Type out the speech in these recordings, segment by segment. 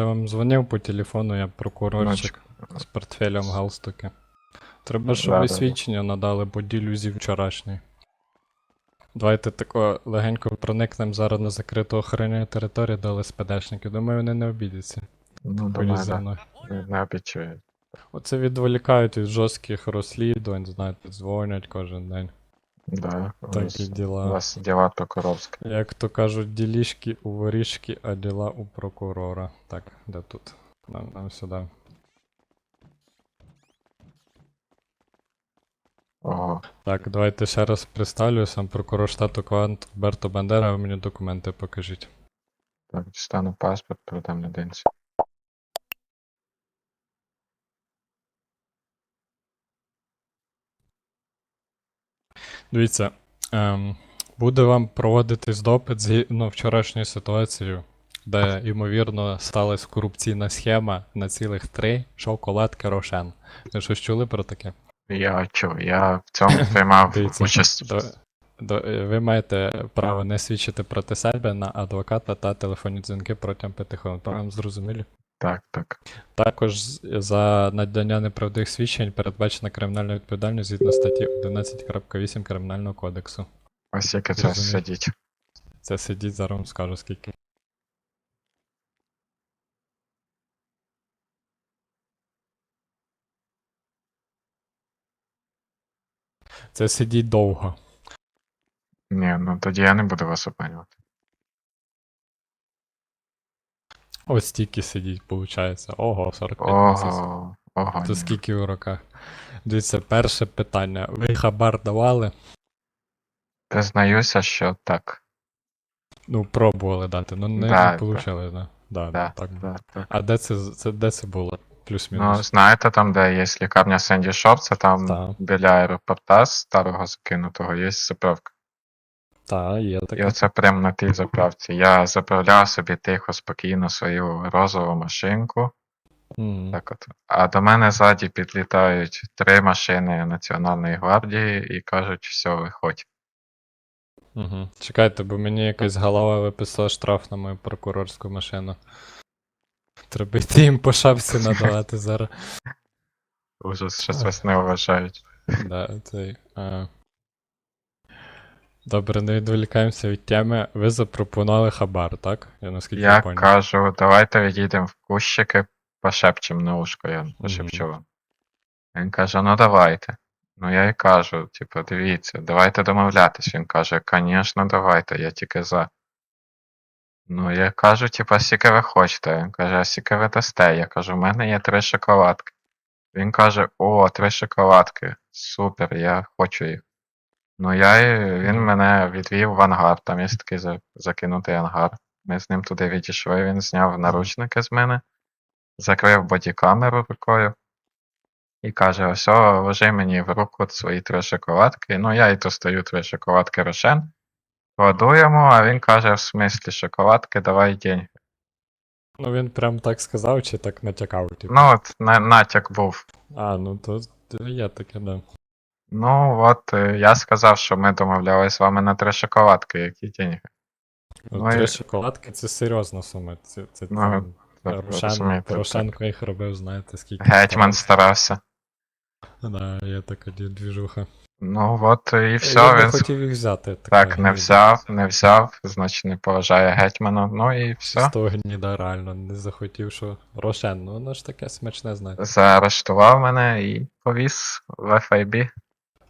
Я вам дзвонив по телефону, я прокурорчик з портфелем галстуки. Треба, щоб Да, ви да, да. свідчення надали по ділю зі вчорашньої. Давайте тако легенько проникнемо зараз на закриту охорону територію до ЛСПДшників. Думаю, вони не обідяться. Ну, думаю, да. Не, не обічує. Оце відволікають від жорстких розслідувань, знаєте, дзвонять кожен день. Да, у Такі вас, у діла. вас діла прокуровські. Як то кажуть, ділішки у воріжки, а діла у прокурора. Так, де тут? Нам, нам сюди. Ого, Так, давайте ще раз представлю, сам прокурор штату Квант Берто Бандера, ви мені документи покажіть. так, дістану паспорт, продам людинці. Дивіться, ем, буде вам проводитись допит згідно вчорашньою ситуацією, де, ймовірно, сталася корупційна схема на цілих три шоколадки Рошен. Ви щось чули про таке? Я чув, я в цьому приймав Дивіться, участь. до, до, ви маєте право не свідчити проти себе на адвоката та телефонні дзвінки протягом п'яти хвилин. Вам зрозумілі? Так, так. Також за надання неправдивих свідчень передбачена кримінальна відповідальність згідно статті 11.8 Кримінального кодексу. Ось яке це сидіть. Це сидіть, зараз вам скажу скільки. Це сидіть довго. Ні, ну тоді я не буду вас обманювати. Ось стільки сидіть, виходить. Ого, 45 місяців. Ого, ого. То ні. скільки в роках? Дивіться, перше питання. Ви хабар давали? Признаюся, що так. Ну, пробували дати, ну не, Да, не получили, да. Да, Да, так. да, так. А де це, це, де це було? Ну, Плюс-мінус. знаєте, там, де є лікарня Сенді Шоп, це там Так. біля аеропорта старого закинутого, є заправка. Так, є І таке. оце прямо на тій заправці. Я заправляв собі тихо, спокійно свою розову машинку. Мгм. Так от. А до мене ззаді підлітають три машини Національної гвардії і кажуть, все, виходь. Угу. Чекайте, бо мені якась голова виписала штраф на мою прокурорську машину. Треба йти їм по шапці надавати зараз. Ужас, щось вас не вважають. Да, цей, а... Добре, не відволікаємося від теми. Ви запропонували хабар, так? Я наскільки Я поняв. кажу, давайте відійдемо в кущики, пошепчемо на ушко, я пошепчу вам. Він каже, ну давайте. Ну я і кажу, типу, дивіться, давайте домовлятись. Він каже, звісно, давайте, я тільки за. Ну, я кажу, типу, скільки ви хочете. Він каже, а скільки ви дасте? Я кажу, в мене є три шоколадки. Він каже, о, три шоколадки. Супер, я хочу їх. Ну, я, він мене відвів в ангар, там є такий за- закинутий ангар. Ми з ним туди відійшли, він зняв наручники з мене, закрив бодікамеру рукою і каже: ось, о, ложи мені в руку свої три шоколадки. Ну, я і достаю три шоколадки Рошен, кладу йому, а він каже, в смислі шоколадки, давай деньги. Ну він прям так сказав, чи так натякав, типу. Ну, от на, натяк був. А, ну то, то є таке, да. Ну, от е, я сказав, що ми домовлялись з вами на три шоколадки, які деньги. Ну, Ну, три і- шоколадки це серйозна сума. Це, це, Ну, там, розумієте, так. Порошенко їх робив, знаєте, скільки. Гетьман старався. Да, є така ді- двіжуха. Ну, от і я все, не він хотів їх взяти. така Так, не гніда. взяв, не взяв, значить не поважає гетьмана. Ну і все. З того гніда реально не захотів, що Рошен, ну воно ж таке смачне, знаєте. Заарештував мене і повіз в FIB.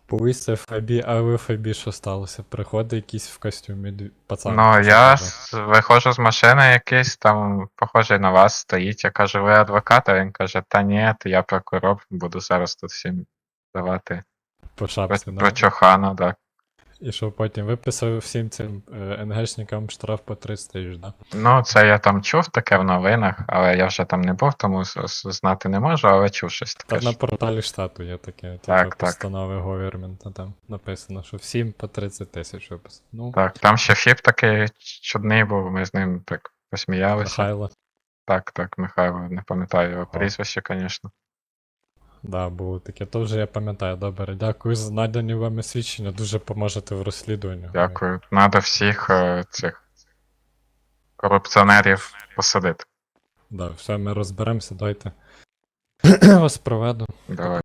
Повісти ФБ, а ви ФБ що сталося? Приходить якийсь в костюмі дві- пацан. Ну, я каже? виходжу з машини якийсь, там похожий на вас стоїть. Я кажу, ви адвокат, а він каже, та ні, то я прокурор, буду зараз тут всім давати по про, шапці, да? про чохана, так. І що потім виписав всім цим е, НГшникам штраф по 300 тисяч, да? Ну, це я там чув таке в новинах, але я вже там не був, тому знати не можу, але чув щось Та таке. на порталі штату є таке, Так, типу, так. постанови говірмента там написано, що всім по 30 тисяч виписано. Ну, Так, там ще фіп такий чудний був, ми з ним так посміялися. Михайло. Так, так, Михайло, не пам'ятаю його прізвище, звісно. Да, було таке. То вже я пам'ятаю, добре. Дякую за надані вами свідчення, дуже поможете в розслідуванні. Дякую. Надо всіх е, цих корупціонерів посадити. Да, все, ми розберемося, дайте. Вас проведу. Давай.